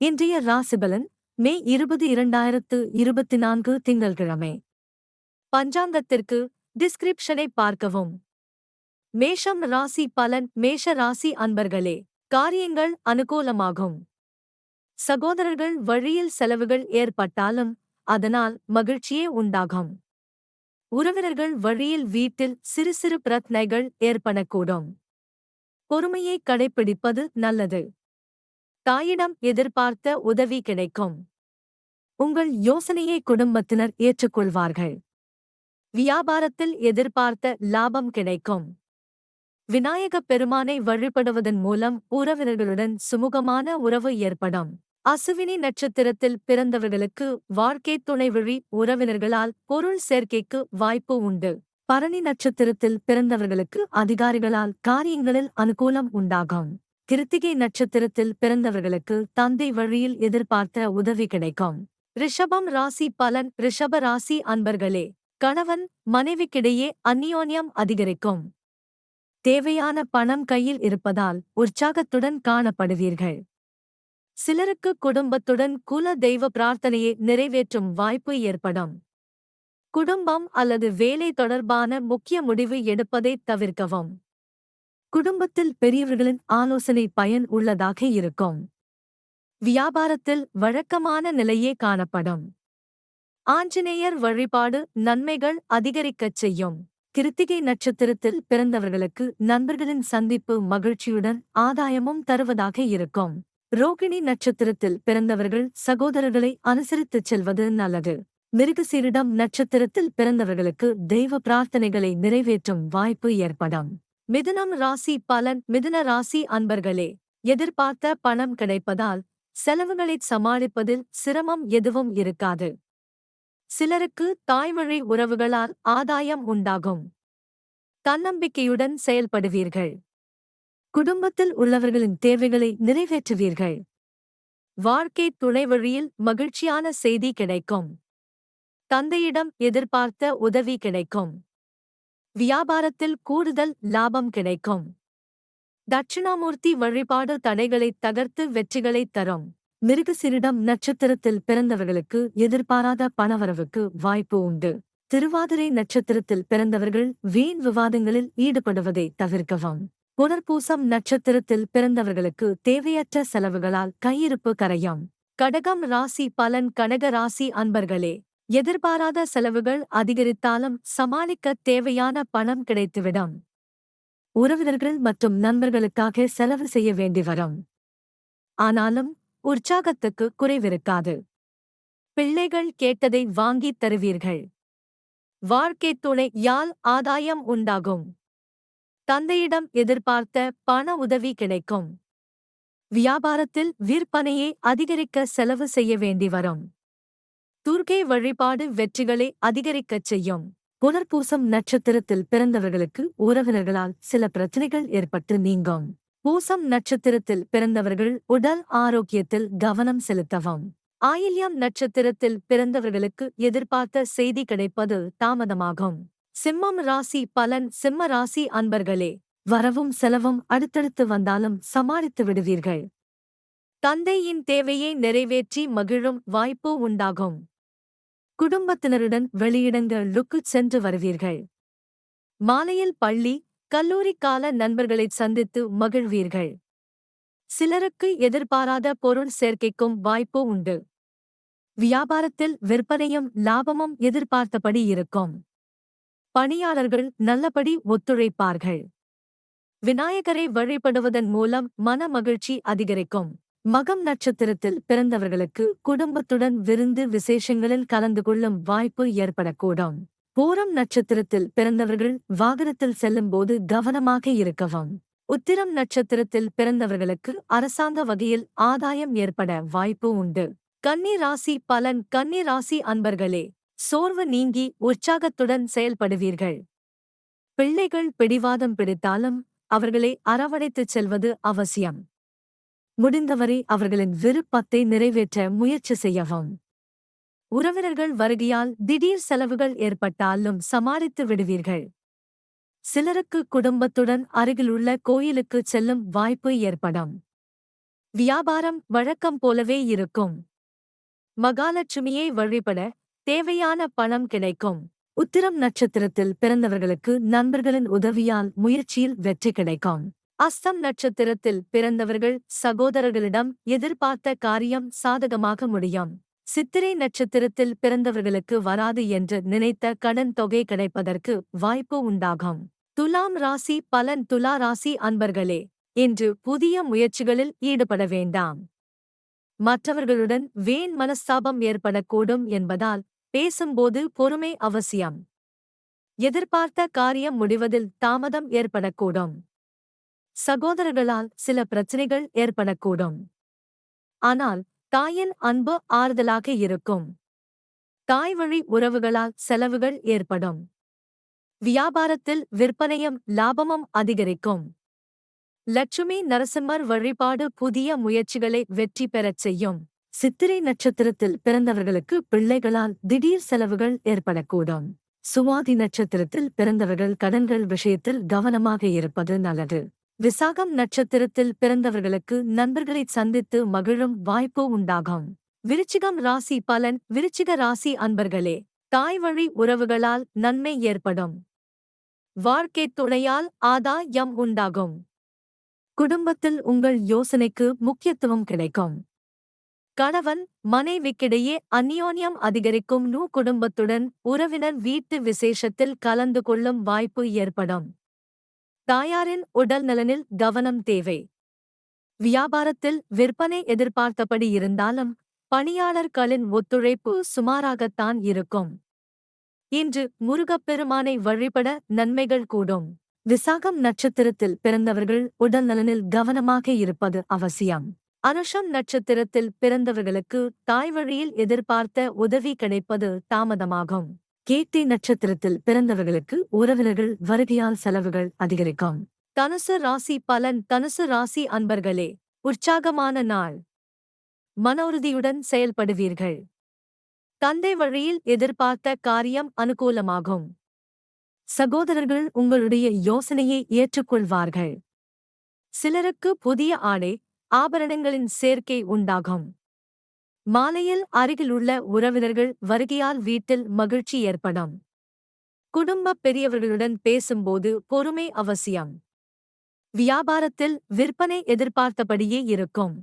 இன்றைய ராசிபலன் மே இருபது இரண்டாயிரத்து இருபத்தி நான்கு திங்கள்கிழமை. பஞ்சாங்கத்திற்கு டிஸ்கிரிப்ஷனை பார்க்கவும். மேஷம் ராசி பலன் மேஷ ராசி அன்பர்களே காரியங்கள் அனுகூலமாகும். சகோதரர்கள் வழியில் செலவுகள் ஏற்பட்டாலும் அதனால் மகிழ்ச்சியே உண்டாகும். உறவினர்கள் வழியில் வீட்டில் சிறு சிறு பிரச்சனைகள் ஏற்படக்கூடும். பொறுமையை கடைப்பிடிப்பது நல்லது. தாயிடம் எதிர்பார்த்த உதவி கிடைக்கும். உங்கள் யோசனையை குடும்பத்தினர் ஏற்றுக்கொள்வார்கள். வியாபாரத்தில் எதிர்பார்த்த லாபம் கிடைக்கும். விநாயகப் பெருமானை வழிபடுவதன் மூலம் உறவினர்களுடன் சுமூகமான உறவு ஏற்படும். அசுவினி நட்சத்திரத்தில் பிறந்தவர்களுக்கு வாழ்க்கை துணை வழி உறவினர்களால் பொருள் சேர்க்கைக்கு வாய்ப்பு உண்டு. பரணி நட்சத்திரத்தில் பிறந்தவர்களுக்கு அதிகாரிகளால் காரியங்களில் அனுகூலம் உண்டாகும். கிருத்திகை நட்சத்திரத்தில் பிறந்தவர்களுக்கு தந்தை வழியில் எதிர்பார்த்த உதவி கிடைக்கும். ரிஷபம் ராசி பலன். ரிஷப ராசி அன்பர்களே கணவன் மனைவிக்கிடையே அந்நியோன்யம் அதிகரிக்கும். தேவையான பணம் கையில் இருப்பதால் உற்சாகத்துடன் காணப்படுவீர்கள். சிலருக்கு குடும்பத்துடன் குல தெய்வ பிரார்த்தனையை நிறைவேற்றும் வாய்ப்பு ஏற்படும். குடும்பம் அல்லது வேலை தொடர்பான முக்கிய முடிவு எடுப்பதை தவிர்க்கவும். குடும்பத்தில் பெரியவர்களின் ஆலோசனை பயன் உள்ளதாக இருக்கும். வியாபாரத்தில் வழக்கமான நிலையே காணப்படும். ஆஞ்சநேயர் வழிபாடு நன்மைகள் அதிகரிக்கச் செய்யும். கிருத்திகை நட்சத்திரத்தில் பிறந்தவர்களுக்கு நண்பர்களின் சந்திப்பு மகிழ்ச்சியுடன் ஆதாயமும் தருவதாக இருக்கும். ரோகிணி நட்சத்திரத்தில் பிறந்தவர்கள் சகோதரர்களை அனுசரித்துச் செல்வது நல்லது. மிருகசீரிடம் நட்சத்திரத்தில் பிறந்தவர்களுக்கு தெய்வ பிரார்த்தனைகளை நிறைவேற்றும் வாய்ப்பு ஏற்படும். மிதுனம் ராசி பலன் மிதுன ராசி அன்பர்களே எதிர்பார்த்த பணம் கிடைப்பதால் செலவுகளைச் சமாளிப்பதில் சிரமம் எதுவும் இருக்காது. சிலருக்கு தாய்மொழி உறவுகளால் ஆதாயம் உண்டாகும். தன்னம்பிக்கையுடன் செயல்படுவீர்கள். குடும்பத்தில் உள்ளவர்களின் தேவைகளை நிறைவேற்றுவீர்கள். வாழ்க்கை துணை வழியில் மகிழ்ச்சியான செய்தி கிடைக்கும். தந்தையிடம் எதிர்பார்த்த உதவி கிடைக்கும். வியாபாரத்தில் கூடுதல் லாபம் கிடைக்கும். தட்சிணாமூர்த்தி வழிபாடு தடைகளை தகர்த்து வெற்றிகளை தரும். மிருகசிரிடம் நட்சத்திரத்தில் பிறந்தவர்களுக்கு எதிர்பாராத பணவரவுக்கு வாய்ப்பு உண்டு. திருவாதிரை நட்சத்திரத்தில் பிறந்தவர்கள் வீண் விவாதங்களில் ஈடுபடுவதை தவிர்க்கவும். புனர்பூசம் நட்சத்திரத்தில் பிறந்தவர்களுக்கு தேவையற்ற செலவுகளால் கையிருப்பு கரையும். கடகம் ராசி பலன் கடக ராசி அன்பர்களே எதிர்பாராத செலவுகள் அதிகரித்தாலும் சமாளிக்க தேவையான பணம் கிடைத்துவிடும். உறவினர்கள் மற்றும் நண்பர்களுக்காக செலவு செய்ய வேண்டி வரும். ஆனாலும் உற்சாகத்துக்கு குறைவிருக்காது. பிள்ளைகள் கேட்டதை வாங்கித் தருவீர்கள். வாழ்க்கை துணை யால் ஆதாயம் உண்டாகும். தந்தையிடம் எதிர்பார்த்த பண உதவி கிடைக்கும். வியாபாரத்தில் விற்பனையை அதிகரிக்க செலவு செய்ய வேண்டி வரும். துர்கை வழிபாடு வெற்றிகளை அதிகரிக்கச் செய்யும். புனர்பூசம் நட்சத்திரத்தில் பிறந்தவர்களுக்கு உறவினர்களால் சில பிரச்சனைகள் ஏற்பட்டு நீங்கும். பூசம் நட்சத்திரத்தில் பிறந்தவர்கள் உடல் ஆரோக்கியத்தில் கவனம் செலுத்தவும். ஆயில்யம் நட்சத்திரத்தில் பிறந்தவர்களுக்கு எதிர்பார்த்த செய்தி கிடைப்பது தாமதமாகும். சிம்மம் ராசி பலன் சிம்ம ராசி அன்பர்களே வரவும் செலவும் அடுத்தடுத்து வந்தாலும் சமாளித்து விடுவீர்கள். தந்தையின் தேவையை நிறைவேற்றி மகிழும் வாய்ப்பு உண்டாகும். குடும்பத்தினருடன் வெளியிடங்களுக்கு சென்று வருவீர்கள். மாலையில் பள்ளி கல்லூரி கால நண்பர்களைச் சந்தித்து மகிழ்வீர்கள். சிலருக்கு எதிர்பாராத பொருள் சேர்க்கைக்கும் வாய்ப்பு உண்டு. வியாபாரத்தில் விற்பனையும் லாபமும் எதிர்பார்த்தபடி இருக்கும். பணியாளர்கள் நல்லபடி ஒத்துழைப்பார்கள். விநாயகரை வழிபடுவதன் மூலம் மன மகிழ்ச்சி அதிகரிக்கும். மகம் நட்சத்திரத்தில் பிறந்தவர்களுக்கு குடும்பத்துடன் விருந்து விசேஷங்களில் கலந்து கொள்ளும் வாய்ப்பு ஏற்படக்கூடும். பூரம் நட்சத்திரத்தில் பிறந்தவர்கள் வாகனத்தில் செல்லும்போது கவனமாக இருக்கவும். உத்திரம் நட்சத்திரத்தில் பிறந்தவர்களுக்கு அரசாங்க வகையில் ஆதாயம் ஏற்பட வாய்ப்பு உண்டு. கன்னி ராசி பலன் கன்னி ராசி அன்பர்களே சோர்வு நீங்கி உற்சாகத்துடன் செயல்படுவீர்கள். பிள்ளைகள் பிடிவாதம் பிடித்தாலும் அவர்களை அரவணைத்துச் செல்வது அவசியம். முடிந்தவரை அவர்களின் விருப்பத்தை நிறைவேற்ற முயற்சி செய்யவும். உறவினர்கள் வருகையால் திடீர் செலவுகள் ஏற்பட்டாலும் சமாளித்து விடுவீர்கள். சிலருக்கு குடும்பத்துடன் அருகிலுள்ள கோயிலுக்கு செல்லும் வாய்ப்பு ஏற்படும். வியாபாரம் வழக்கம் போலவே இருக்கும். மகாலட்சுமியை வழிபட தேவையான பணம் கிடைக்கும். உத்திரம் நட்சத்திரத்தில் பிறந்தவர்களுக்கு நண்பர்களின் உதவியால் முயற்சியில் வெற்றி கிடைக்கும். அஸ்தம் நட்சத்திரத்தில் பிறந்தவர்கள் சகோதரர்களிடம் எதிர்பார்த்த காரியம் சாதகமாக முடியும். சித்திரை நட்சத்திரத்தில் பிறந்தவர்களுக்கு வராது என்று நினைத்த கடன் தொகை கிடைப்பதற்கு வாய்ப்பு உண்டாகும். துலாம் ராசி பலன் துலா ராசி அன்பர்களே இன்று புதிய முயற்சிகளில் ஈடுபட வேண்டாம். மற்றவர்களுடன் வேன் மனஸ்தாபம் ஏற்படக்கூடும் என்பதால் பேசும்போது பொறுமை அவசியம். எதிர்பார்த்த காரியம் முடிவதில் தாமதம் ஏற்படக்கூடும். சகோதரர்களால் சில பிரச்சனைகள் ஏற்படக்கூடும். ஆனால் தாயின் அன்பு ஆறுதலாக இருக்கும். தாய் வழி உறவுகளால் செலவுகள் ஏற்படும். வியாபாரத்தில் விற்பனையும் லாபமும் அதிகரிக்கும். லட்சுமி நரசிம்மர் வழிபாடு புதிய முயற்சிகளை வெற்றி பெறச் செய்யும். சித்திரை நட்சத்திரத்தில் பிறந்தவர்களுக்கு பிள்ளைகளால் திடீர் செலவுகள் ஏற்படக்கூடும். சுவாதி நட்சத்திரத்தில் பிறந்தவர்கள் கடன்கள் விஷயத்தில் கவனமாக இருப்பது நல்லது. விசாகம் நட்சத்திரத்தில் பிறந்தவர்களுக்கு நண்பர்களை சந்தித்து மகிழும் வாய்ப்பு உண்டாகும். விருச்சிகம் ராசி பலன். விருச்சிக ராசி அன்பர்களே தாய் வழி உறவுகளால் நன்மை ஏற்படும். வாழ்க்கைத் துணையால் ஆதாயம் உண்டாகும். குடும்பத்தில் உங்கள் யோசனைக்கு முக்கியத்துவம் கிடைக்கும். கணவன் மனைவிக்கிடையே அந்யோன்யம் அதிகரிக்கும் நூ குடும்பத்துடன் உறவினர் வீட்டு விசேஷத்தில் கலந்து கொள்ளும் வாய்ப்பு ஏற்படும். தாயாரின் உடல் நலனில் கவனம் தேவை. வியாபாரத்தில் விற்பனை எதிர்பார்த்தபடி இருந்தாலும் பணியாளர்களின் ஒத்துழைப்பு சுமாராகத்தான் இருக்கும். இன்று முருகப்பெருமானை வழிபட நன்மைகள் கூடும். விசாகம் நட்சத்திரத்தில் பிறந்தவர்கள் உடல் நலனில் கவனமாக இருப்பது அவசியம். அனுஷம் நட்சத்திரத்தில் பிறந்தவர்களுக்கு தாய் வழியில் எதிர்பார்த்த உதவி கிடைப்பது தாமதமாகும். கேட்டி நட்சத்திரத்தில் பிறந்தவர்களுக்கு உறவினர்கள் வருகையால் செலவுகள் அதிகரிக்கும். தனுசு ராசி பலன் தனுசு ராசி அன்பர்களே உற்சாகமான நாள். மன உறுதியுடன் செயல்படுவீர்கள். தந்தை வழியில் எதிர்பார்த்த காரியம் அனுகூலமாகும். சகோதரர்கள் உங்களுடைய யோசனையை ஏற்றுக்கொள்வார்கள். சிலருக்கு புதிய ஆடை ஆபரணங்களின் சேர்க்கை உண்டாகும். மாலையில் அருகிலுள்ள உறவினர்கள் வருகையால் வீட்டில் மகிழ்ச்சி ஏற்படும். குடும்ப பெரியவர்களுடன் பேசும்போது பொறுமை அவசியம். வியாபாரத்தில் விற்பனை எதிர்பார்த்தபடியே இருக்கும்.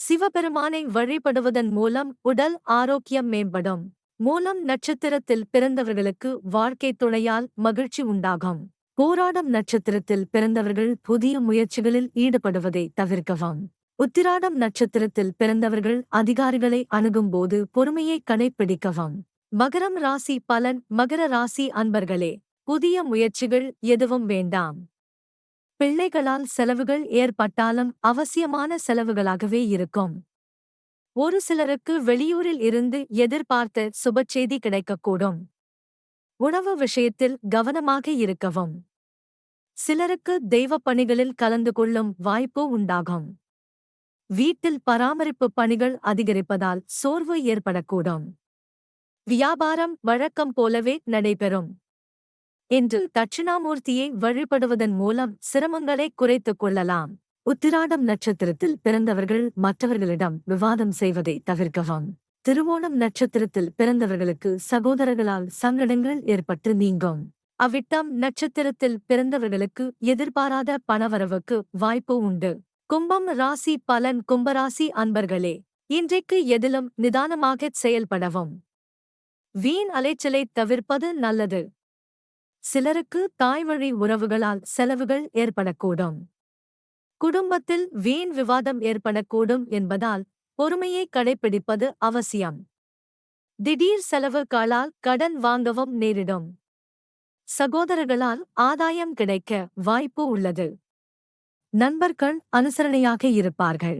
சிவபெருமானை வழிபடுவதன் மூலம் உடல் ஆரோக்கியம் மேம்படும். மூலம் நட்சத்திரத்தில் பிறந்தவர்களுக்கு வாழ்க்கை துணையால் மகிழ்ச்சி உண்டாகும். போராடும் நட்சத்திரத்தில் பிறந்தவர்கள் புதிய முயற்சிகளில் ஈடுபடுவதை தவிர்க்கவும். உத்திராடம் நட்சத்திரத்தில் பிறந்தவர்கள் அதிகாரிகளை அணுகும்போது பொறுமையை கடைப்பிடிக்கவும். மகரம் ராசி பலன் மகர ராசி அன்பர்களே புதிய முயற்சிகள் எதுவும் வேண்டாம். பிள்ளைகளால் செலவுகள் ஏற்பட்டாலும் அவசியமான செலவுகளாகவே இருக்கும். ஒரு சிலருக்கு வெளியூரில் இருந்து எதிர்பார்த்த சுபச்செய்தி கிடைக்கக்கூடும். உணவு விஷயத்தில் கவனமாக இருக்கவும். சிலருக்கு தெய்வப் பணிகளில் கலந்து கொள்ளும் வாய்ப்பு உண்டாகும். வீட்டில் பராமரிப்பு பணிகள் அதிகரிப்பதால் சோர்வு ஏற்படக்கூடும். வியாபாரம் வழக்கம் போலவே நடைபெறும். இன்று தட்சிணாமூர்த்தியை வழிபடுவதன் மூலம் சிரமங்களை குறைத்துக் கொள்ளலாம். உத்திராடம் நட்சத்திரத்தில் பிறந்தவர்கள் மற்றவர்களிடம் விவாதம் செய்வதை தவிர்க்கவும். திருவோணம் நட்சத்திரத்தில் பிறந்தவர்களுக்கு சகோதரர்களால் சங்கடங்கள் ஏற்பட்டு நீங்கும். அவ்விட்டம் நட்சத்திரத்தில் பிறந்தவர்களுக்கு எதிர்பாராத பணவரவுக்கு வாய்ப்பு உண்டு. கும்பம் ராசி பலன் கும்பராசி அன்பர்களே இன்றைக்கு எதிலும் நிதானமாகச் செயல்படவும். வீண் அலைச்சலை தவிர்ப்பது நல்லது. சிலருக்கு தாய்வழி உறவுகளால் செலவுகள் ஏற்படக்கூடும். குடும்பத்தில் வீண் விவாதம் ஏற்படக்கூடும் என்பதால் பொறுமையை கடைப்பிடிப்பது அவசியம். திடீர் செலவு காலால் கடன் வாங்கவும் நேரிடும். சகோதரர்களால் ஆதாயம் கிடைக்க வாய்ப்பு உள்ளது. நண்பர்கள் அனுசரணையாக இருப்பார்கள்.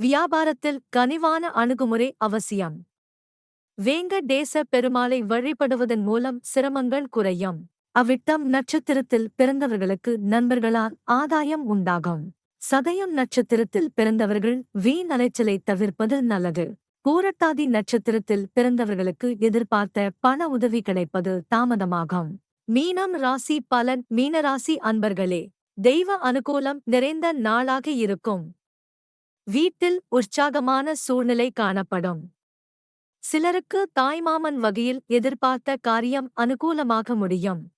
வியாபாரத்தில் கனிவான அணுகுமுறை அவசியம். வேங்க தேச பெருமாளை வழிபடுவதன் மூலம் சிரமங்கள் குறையும். அவ்விட்டம் நட்சத்திரத்தில் பிறந்தவர்களுக்கு நண்பர்களால் ஆதாயம் உண்டாகும். சதயம் நட்சத்திரத்தில் பிறந்தவர்கள் வீண் அலைச்சலை தவிர்ப்பது நல்லது. பூரட்டாதி நட்சத்திரத்தில் பிறந்தவர்களுக்கு எதிர்பார்த்த பண உதவி கிடைப்பது தாமதமாகும். மீனம் ராசி பலன் மீனராசி அன்பர்களே தெய்வ அனுகூலம் நிறைந்த நாளாக இருக்கும். வீட்டில் உற்சாகமான சூழ்நிலை காணப்படும். சிலருக்கு தாய்மாமன் வகையில் எதிர்பார்த்த காரியம் அனுகூலமாக முடியும்.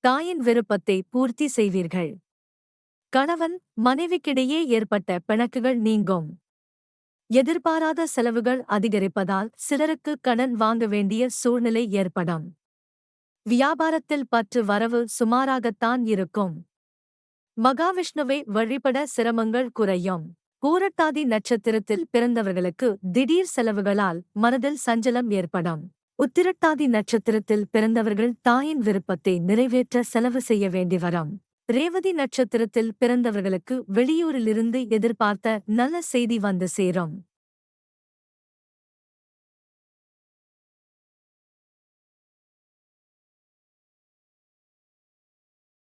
தாயின் விருப்பத்தை பூர்த்தி செய்வீர்கள். கணவன் மனைவிக்கிடையே ஏற்பட்ட பிணக்குகள் நீங்கும். எதிர்பாராத செலவுகள் அதிகரிப்பதால் சிலருக்கு கடன் வாங்க வேண்டிய சூழ்நிலை ஏற்படும். வியாபாரத்தில் பற்று வரவு சுமாராகத்தான் இருக்கும். மகாவிஷ்ணுவை வழிபட சிரமங்கள் குறையும். பூரட்டாதி நட்சத்திரத்தில் பிறந்தவர்களுக்கு திடீர் செலவுகளால் மனதில் சஞ்சலம் ஏற்படும். உத்திரட்டாதி நட்சத்திரத்தில் பிறந்தவர்கள் தாயின் விருப்பத்தை நிறைவேற்ற செலவு செய்ய வேண்டி வரும். ரேவதி நட்சத்திரத்தில் பிறந்தவர்களுக்கு வெளியூரிலிருந்து எதிர்பார்த்த நல்ல செய்தி வந்து சேரும்.